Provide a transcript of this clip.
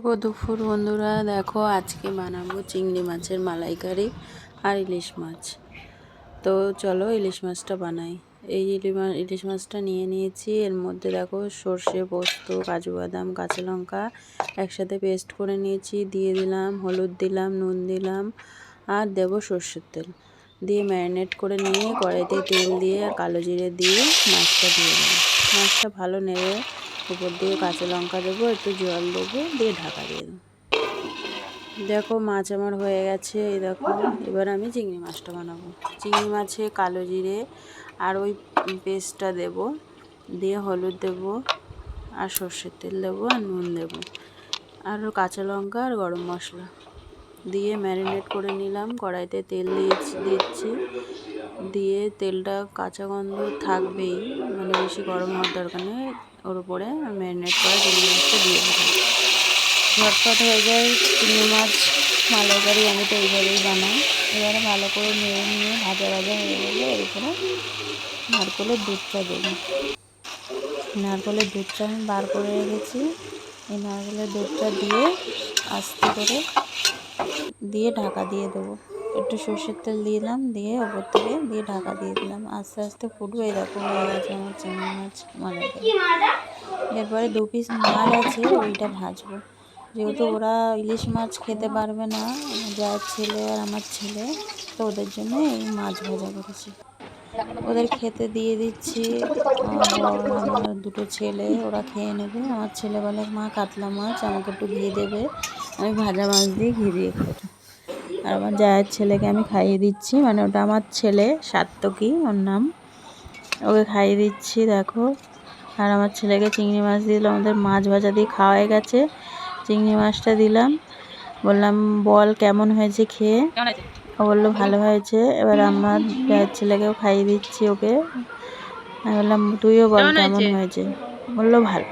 শুভ দুপুর বন্ধুরা। দেখো, আজকে বানাবো চিংড়ি মাছের মালাইকারি আর ইলিশ মাছ। তো চলো ইলিশ মাছটা বানাই। এই ইলিশ মাছটা নিয়ে নিয়েছি। এর মধ্যে দেখো, সর্ষে, পোস্ত, কাজু বাদাম, কাঁচা লঙ্কা একসাথে পেস্ট করে নিয়েছি। দিয়ে দিলাম, হলুদ দিলাম, নুন দিলাম আর দেবো সর্ষের তেল। দিয়ে ম্যারিনেট করে নিয়ে কড়াইতে তেল দিয়ে আর কালো জিরে দিয়ে মাছটা দিয়ে দিলাম মাছটা ভালো নেড়ে উপর দিয়ে কাঁচা লঙ্কা দেবো, একটু জল দেবো, দিয়ে ঢাকা দিয়ে দেবো। দেখো মাছ আমার হয়ে গেছে, এই দেখো, এবার আমি চিংড়ি মাছটা বানাবো। চিংড়ি মাছে কালো জিরে আর ওই পেস্টটা দেব, দিয়ে হলুদ দেব আর সর্ষের তেল দেবো আর নুন দেবো। আর কাঁচা লঙ্কা আর গরম মশলা। দিয়ে ম্যারিনেট করে নিলাম। কড়াইতে তেল দিয়েছি, দিচ্ছি। দিয়ে তেলটা কাঁচা গন্ধ থাকবেই মানে বেশি গরম হওয়ার দরকার নেই। ওর উপরে ম্যারিনেট করা চিংড়ি মাছটা দিয়ে দেবো ঝটপট হয়ে যায় চিংড়ি মাছ, মালাইকারি আমি তো এইভাবেই বানাই। এবারে ভালো করে নেড়ে নিয়ে ভাজা ভাজা হয়ে গেলে এর উপরে নারকেলের দুধটা দেবো। নারকেলের দুধটা আমি বার করে রেখেছি। এই নারকেলের দুধটা দিয়ে আস্তে করে দিয়ে ঢাকা দিয়ে দেবো। একটু সর্ষের তেল দিলাম, দিয়ে ওপর থেকে দিয়ে ঢাকা দিয়ে দিলাম। আস্তে আস্তে ফুটবে এরকম হয়ে গেছে আমার চিংড়ি মাছ মালাইকারি এরপরে দু পিস মাছ আছে, ওইটা ভাজবো। যেহেতু ওরা ইলিশ মাছ খেতে পারবে না, যার ছেলে আর আমার ছেলে, তো ওদের জন্য এই মাছ ভাজা করেছি। ওদের খেতে দিয়ে দিচ্ছি, আমার দুটো ছেলে, ওরা খেয়ে নেবে। আমার ছেলে বলে, মা, কাতলা মাছ আমাকে একটু দিয়ে দেবে। আমি ভাজা মাছ দিয়ে ঘি দিয়ে খাব। আর আমার জায়ের ছেলেকে আমি খাইয়ে দিচ্ছি মানে ওটা আমার ছেলে সাত্তকী ওর নাম। ওকে খাইয়ে দিচ্ছি দেখো। আর আমার ছেলেকে চিংড়ি মাছ দিয়ে দিলাম আমাদের মাছ ভাজা দিয়ে খাওয়াই গেছে। চিংড়ি মাছটা দিলাম। বললাম বল কেমন হয়েছে খেয়ে? ও বলল ভালো হয়েছে। এবার আমার জায়ের ছেলেকেও খাইয়ে দিচ্ছি ওকে। আমি বললাম তুইও বল কেমন হয়েছে? বলল ভালো।